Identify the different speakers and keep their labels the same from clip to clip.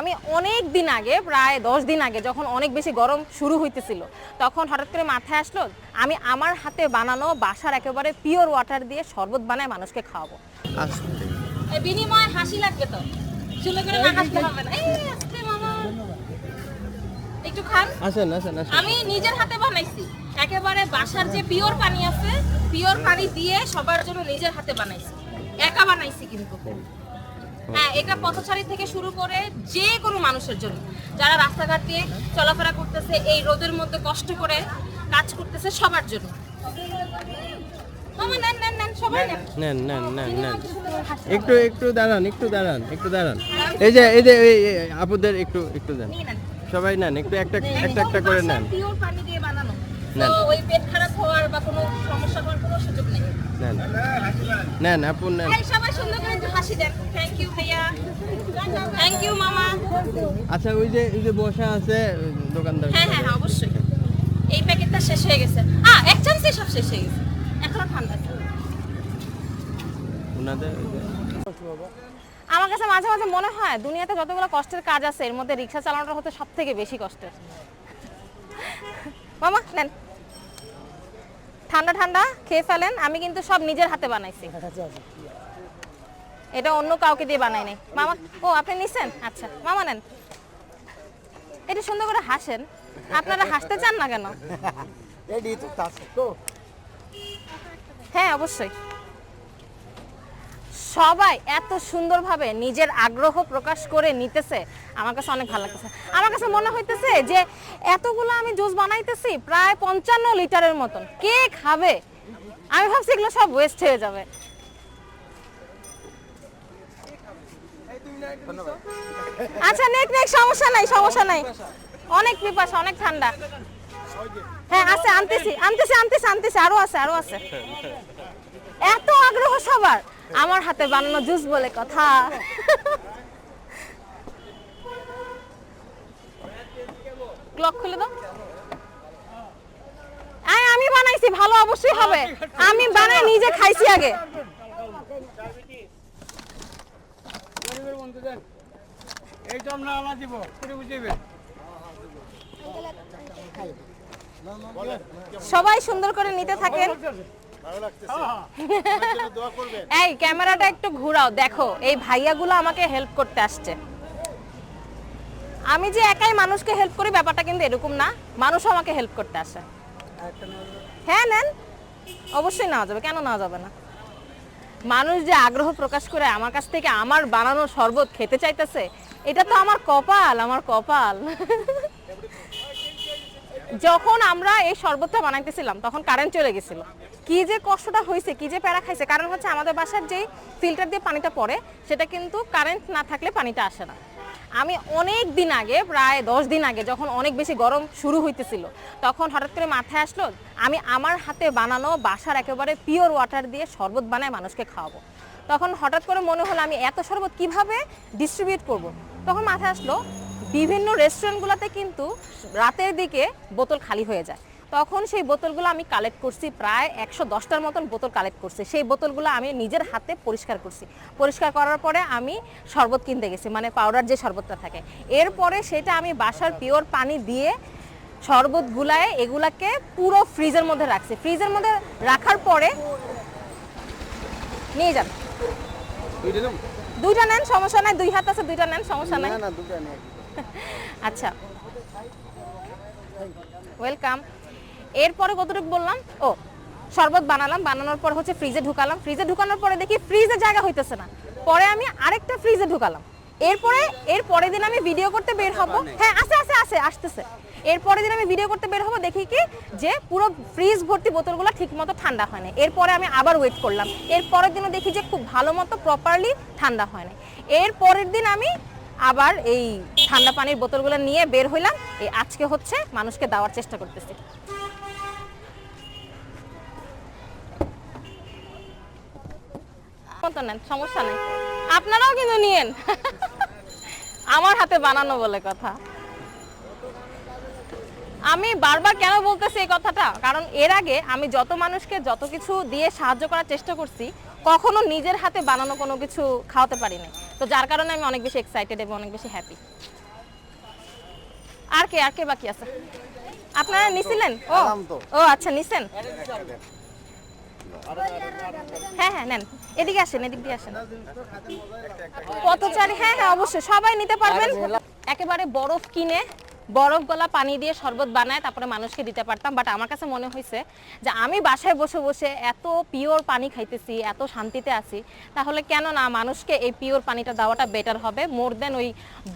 Speaker 1: আমি অনেক দিন আগে প্রায় দশ দিন আগে যখন অনেক বেশি গরম শুরু হইতেছিল তখন হঠাৎ করে মাথায় আসলো আমি আমার হাতে বানানো বাসার একেবারে পিওর ওয়াটার দিয়ে শরবত বানায় মানুষকে খাওয়াবো। বিনিময় হাসি লাগবে তো? সুন্দর করে হবে না। এই আস্তে মামা। একটু খান।
Speaker 2: আসেন আসেন আসেন।
Speaker 1: আমি নিজের হাতে বানাইছি। একেবারে বাসার যে পিওর পানি আছে পিওর পানি দিয়ে সবার জন্য নিজের হাতে বানাইছি। একা বানাইছি কিন্তু। হ্যাঁ এটা পথচারী থেকে শুরু করে যে কোনো মানুষের জন্য। যারা রাস্তাঘাট দিয়ে চলাফেরা করতেছে এই রোদের মধ্যে কষ্ট করে কাজ করতেছে সবার জন্য। একটু
Speaker 2: একটু দাঁড়ান একটু দাঁড়ান একটু দাঁড়ান। এই যে এই যে এই এই আপুদের একটু একটু দেন। সবাই নেন একটু একটা একটা একটা করে নেন
Speaker 1: পিওর পানি দিয়ে বানানো
Speaker 2: নেন।
Speaker 1: তো ওই পেট খারাপ হওয়ার বা কোনো সমস্যা হওয়ার কোনো সুযোগ নেই।
Speaker 2: নেন নেন আপু নেন
Speaker 1: সবাই সুন্দর করে একটু হাসি দেন। থ্যাংক ইউ ভাইয়া। থ্যাংক ইউ মামা।
Speaker 2: আচ্ছা ওই যে ওই যে বসা আছে দোকানদার।
Speaker 1: হ্যাঁ হ্যাঁ হ্যাঁ অবশ্যই। এই প্যাকেটটা শেষ হয়ে গেছে। আ এক চান্সে সব শেষ হয়ে গেছে। এখনও ঠান্ডা আছে।
Speaker 2: ওনাদের
Speaker 1: আমার কাছে মাঝে মাঝে মনে হয় দুনিয়াতে যতগুলো কষ্টের কাজ আছে এর মধ্যে রিক্সা চালানোটা হতে সব থেকে বেশি কষ্টের। মামা নেন। ঠান্ডা ঠান্ডা খেয়ে ফেলেন। আমি কিন্তু সব নিজের হাতে বানাইছি। এটা অন্য কাউকে দিয়ে বানাই নাই। মামা ও আপনি নিছেন? আচ্ছা মামা নেন। এটা সুন্দর করে হাসেন। আপনারা হাসতে চান না কেন? হ্যাঁ অবশ্যই। সবাই এত সুন্দরভাবে নিজের আগ্রহ প্রকাশ করে নিতেছে। আমার কাছে অনেক ভালো লাগতেছে। আমার কাছে মনে হইতেছে যে এতগুলো আমি জুস বানাইতেছি প্রায় পঞ্চান্ন লিটারের মতন। কে খাবে? আমি ভাবছি এগুলো সব ওয়েস্ট হয়ে যাবে। আচ্ছা নেক নেক সমস্যা নাই সমস্যা নাই। অনেক পিপাসা অনেক ঠান্ডা। হ্যাঁ আছে আনতেছি আনতেছি আনতেছি আনতেছি আরও আছে আরও আছে। এত আগ্রহ সবার। আমার হাতে বানানো জুস বলে কথা। ক্লক খুলে দাও। আমি বানাইছি ভালো অবশ্যই হবে। আমি বানাই নিজে খাইছি আগে। সবাই সুন্দর করে নিতে থাকেন। এই ক্যামেরাটা একটু ঘুরাও দেখো এই ভাইয়াগুলো আমাকে হেল্প করতে আসছে। আমি যে একাই মানুষকে হেল্প করি ব্যাপারটা কিন্তু এরকম না। মানুষও আমাকে হেল্প করতে আসে। হ্যাঁ নেন। অবশ্যই নেওয়া যাবে। কেন নেওয়া যাবে না? মানুষ যে আগ্রহ প্রকাশ করে আমার কাছ থেকে আমার বানানো শরবত খেতে চাইতেছে এটা তো আমার কপাল আমার কপাল। যখন আমরা এই শরবতটা বানাইতেছিলাম তখন কারেন্ট চলে গেছিল। কি যে কষ্টটা হয়েছে, কি যে প্যারা খাইছে, কারণ হচ্ছে আমাদের বাসার যেই ফিল্টার দিয়ে পানিটা পড়ে, সেটা কিন্তু কারেন্ট না থাকলে পানিটা আসে না। আমি অনেক দিন আগে, প্রায় দশ দিন আগে যখন অনেক বেশি গরম শুরু হইতেছিল, তখন হঠাৎ করে মাথায় আসলো, আমি আমার হাতে বানানো বাসার একেবারে পিওর ওয়াটার দিয়ে শরবত বানায় মানুষকে খাওয়াবো। তখন হঠাৎ করে মনে হলো আমি এত শরবত কীভাবে ডিস্ট্রিবিউট করব। তখন মাথায় আসলো, বিভিন্ন রেস্টুরেন্টগুলোতে কিন্তু রাতের দিকে বোতল খালি হয়ে যায়। তখন সেই বোতলগুলো আমি কালেক্ট করছি প্রায় একশো দশটার মতন বোতল কালেক্ট করছি। সেই বোতলগুলো আমি নিজের হাতে পরিষ্কার করছি। পরিষ্কার করার পরে আমি শরবত কিনতে গেছি মানে পাউডার যে শরবতটা থাকে। এরপরে সেটা আমি বাসার পিওর পানি দিয়ে শরবত গুলায় এগুলাকে পুরো ফ্রিজের মধ্যে রাখছি। ফ্রিজের মধ্যে রাখার পরে নিয়ে যান। দুইটা নেন? সমস্যা নাই। দুই হাত আছে দুইটা নেন সমস্যা নাই। আচ্ছা। ওয়েলকাম এরপরে কতটুকু বললাম? ও শরবত বানালাম বানানোর পর হচ্ছে ফ্রিজে ঢুকালাম। ফ্রিজে ঢুকানোর পরে দেখি ফ্রিজে জায়গা হইতেছে না। পরে আমি আরেকটা ফ্রিজে ঢুকালাম। এরপরে এর পরের দিন আমি ভিডিও করতে বের হব। হ্যাঁ আছে আছে আছে আসতেছে। এর পরের দিন আমি ভিডিও করতে বের হব দেখি কি? যে পুরো ফ্রিজ ভর্তি বোতলগুলো ঠিক মতো ঠান্ডা হয় না এরপরে আমি আবার ওয়েট করলাম। এর পরের দিনও দেখি যে খুব ভালো মতো প্রপারলি ঠান্ডা হয় না এর পরের দিন আমি আবার এই ঠান্ডা পানির বোতলগুলো নিয়ে বের হইলাম। এই আজকে হচ্ছে মানুষকে দেওয়ার চেষ্টা করতেছি। মতো নেন সমস্যা নেই। আপনারাও কিন্তু নিয়েন। আমার হাতে বানানো বলে কথা। আমি বারবার কেন বলতেছি এই কথাটা? কারণ এর আগে আমি যত মানুষকে যত কিছু দিয়ে সাহায্য করার চেষ্টা করছি কখনো নিজের হাতে বানানো কোনো কিছু খাওয়াতে পারিনি। তো যার কারণে আমি অনেক বেশি এক্সাইটেড এবং অনেক বেশি হ্যাপি আর কে আর কে বাকি আছে? আপনারা নিছিলেন? ও ও আচ্ছা নিছেন? হ্যাঁ হ্যাঁ নেন। এদিকে আসেন, এদিক দিয়ে আসেন। পথচারী হ্যাঁ হ্যাঁ অবশ্যই, সবাই নিতে পারবেন। একেবারে বরফ কিনে বরফ গলা পানি দিয়ে শরবত বানায়, তারপরে মানুষকে দিতে পারতাম। বাট আমার কাছে মনে হয়েছে যে আমি বাসায় বসে বসে এত পিওর পানি খাইতেছি, এত শান্তিতে আছি, তাহলে কেন না মানুষকে এই পিওর পানিটা দেওয়াটা বেটার হবে মোর দেন ওই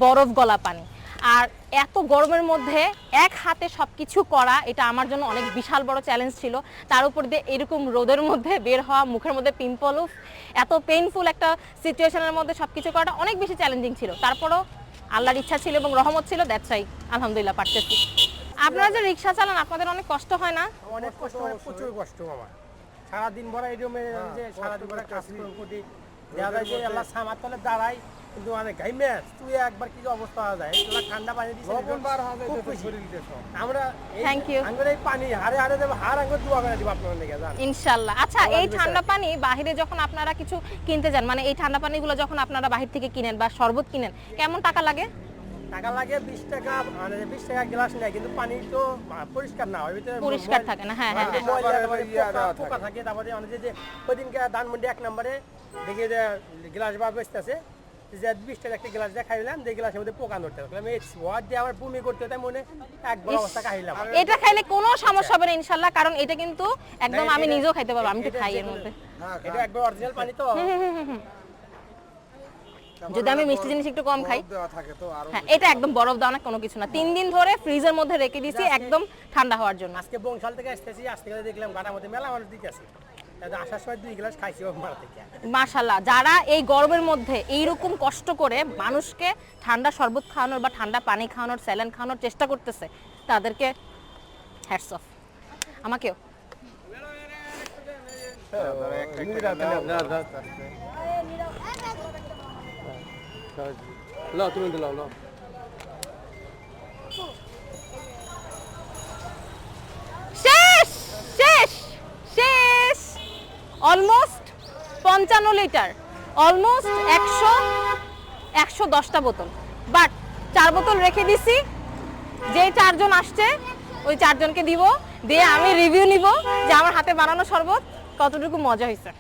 Speaker 1: বরফ গলা পানি। আর এত গরমের মধ্যে এক হাতে সব কিছু করা এটা আমার জন্য অনেক বিশাল বড় চ্যালেঞ্জ ছিল। তার উপর দিয়ে এরকম রোদের মধ্যে বের হওয়া মুখের মধ্যে পিম্পল এত পেইনফুল একটা সিচুয়েশনের মধ্যে সব কিছু করাটা অনেক বেশি চ্যালেঞ্জিং ছিল। তারপরও আল্লাহর ইচ্ছা ছিল এবং রহমত ছিল দ্যাটস রাই আলহামদুলিল্লাহ পারতেছি। আপনারা যে রিক্সা চালান আপনাদের অনেক কষ্ট হয় না?
Speaker 3: অনেক কষ্ট প্রচুর কষ্ট আমার। সারাদিন ভরা এই রুমে যে সারাদিন ভরা কাজ করি দেখা যায় যে আল্লাহ সামার তলে দাঁড়াই কিন্তু গাই ম্যাচ তুই একবার কি অবস্থা হওয়া যায়? এগুলা ঠান্ডা পানি দিচ্ছে খুব খুশি। আমরা. আঙ্গুর এই পানি হারে হারে দেবো হার আঙ্গুর দোয়া করে দিব আপনার লেগে জান।
Speaker 1: ইনশাল্লাহ। আচ্ছা এই ঠান্ডা পানি বাহিরে যখন আপনারা কিছু কিনতে যান মানে এই ঠান্ডা পানিগুলো যখন আপনারা বাহির থেকে কিনেন বা শরবত কিনেন কেমন টাকা লাগে?
Speaker 3: টাকা লাগে বিশ টাকা মানে বিশ টাকা গ্লাস নেয় কিন্তু পানি তো পরিষ্কার না হয় ভিতরে
Speaker 1: পরিষ্কার থাকে না, হ্যাঁ, হ্যাঁ, হ্যাঁ।
Speaker 3: পোকা- থাকে তারপরে অনেক যে ওইদিনকে ধানমন্ডি এক নম্বরে দেখি যে গ্লাস বা বেচতেছে যে বিশ টাকা একটা গ্লাস দিয়ে খাইলাম যে গ্লাসের মধ্যে পোকা নড়তে আমি এই সোয়াদ দিয়ে আমার বমি করতে তাই মনে একবার। অবস্থা খাইলাম।
Speaker 1: এটা খাইলে কোনো সমস্যা হবে না ইনশাল্লাহ কারণ এটা কিন্তু একদম আমি নিজেও খাইতে পারব আমি তো খাই এর মধ্যে।
Speaker 3: এটা একবার অরিজিনাল পানি তো।
Speaker 1: যদি আমি মিষ্টি জিনিস একটু কম খাই। হ্যাঁ এটা একদম বরফ দেওয়া না কোনো কিছু না। তিন দিন ধরে ফ্রিজের মধ্যে রেখে দিয়েছি একদম ঠান্ডা হওয়ার জন্য।
Speaker 3: আজকে বংশাল থেকে আসতেছি আজকে দেখলাম গাটার মধ্যে মেলা মানুষ দিকে
Speaker 1: মাশাল্লাহ যারা এই গরমের মধ্যে এইরকম কষ্ট করে মানুষকে ঠান্ডা শরবত খাওয়ানোর বা ঠান্ডা পানি খাওয়ানোর স্যালান খাওয়ানোর চেষ্টা করতেছে তাদেরকে হ্যাটস অফ আমাকেও।
Speaker 2: লো তুমি দিলাও লো
Speaker 1: শেষ শেষ শেষ অলমোস্ট পঞ্চান্ন লিটার অলমোস্ট একশো একশো দশটা বোতল। বাট চার বোতল রেখে দিছি। যে চারজন আসছে, ওই চারজনকে দিব। দিয়ে আমি রিভিউ নিব যে আমার হাতে বানানো শরবত কতটুকু মজা হয়েছে।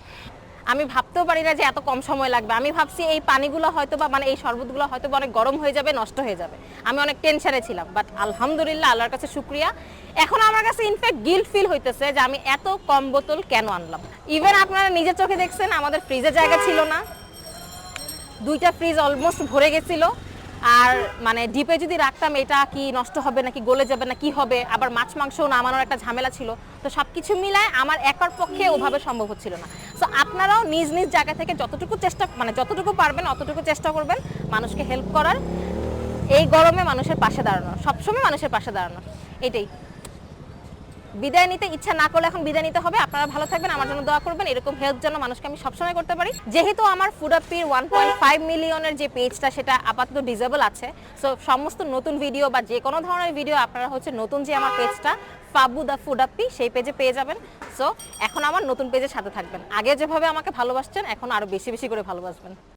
Speaker 1: আমি ভাবতেও পারি না যে এত কম সময় লাগবে। আমি ভাবছি এই পানিগুলো হয়তো বা মানে এই শরবতগুলো হয়তো বা অনেক গরম হয়ে যাবে, নষ্ট হয়ে যাবে। আমি অনেক টেনশনে ছিলাম। বাট আলহামদুলিল্লাহ, আল্লাহর কাছে শুক্রিয়া। এখন আমার কাছে ইনফ্যাক্ট গিল্ট ফিল হইতেছে যে আমি এত কম বোতল কেন আনলাম? ইভেন আপনারা নিজের চোখে দেখছেন, আমাদের ফ্রিজে জায়গা ছিল না। দুইটা ফ্রিজ অলমোস্ট ভরে গেছিল। আর মানে ডিপে যদি রাখতাম, এটা কি নষ্ট হবে নাকি, গলে যাবে না, কি হবে? আবার মাছ মাংস নামানোর একটা ঝামেলা ছিল। তো সব কিছু মিলায় আমার একার পক্ষে ওভাবে সম্ভব হচ্ছিল না। সো আপনারাও নিজ নিজ জায়গা থেকে যতটুকু চেষ্টা মানে যতটুকু পারবেন, অতটুকু চেষ্টা করবেন মানুষকে হেল্প করার। এই গরমে মানুষের পাশে দাঁড়ানো, সবসময় মানুষের পাশে দাঁড়ানো, এটাই। বিদায় নিতে ইচ্ছা না করলে এখন বিদায় নিতে হবে। আপনারা ভালো থাকবেন, আমার জন্য দোয়া করবেন, এরকম হেল্প যেন মানুষকে আমি সবসময় করতে পারি। যেহেতু আমার ফুড আপির ওয়ান পয়েন্ট ফাইভ মিলিয়নের যে পেজটা সেটা আপাতত ডিজেবল আছে। সো সমস্ত নতুন ভিডিও বা যে কোনো ধরনের ভিডিও আপনারা হচ্ছে নতুন যে আমার পেজটা ফাবু দ্য ফুড আপি সেই পেজে পেয়ে যাবেন। সো এখন আমার নতুন পেজের সাথে থাকবেন। আগে যেভাবে আমাকে ভালোবাসছেন এখন আরও বেশি বেশি করে ভালোবাসবেন।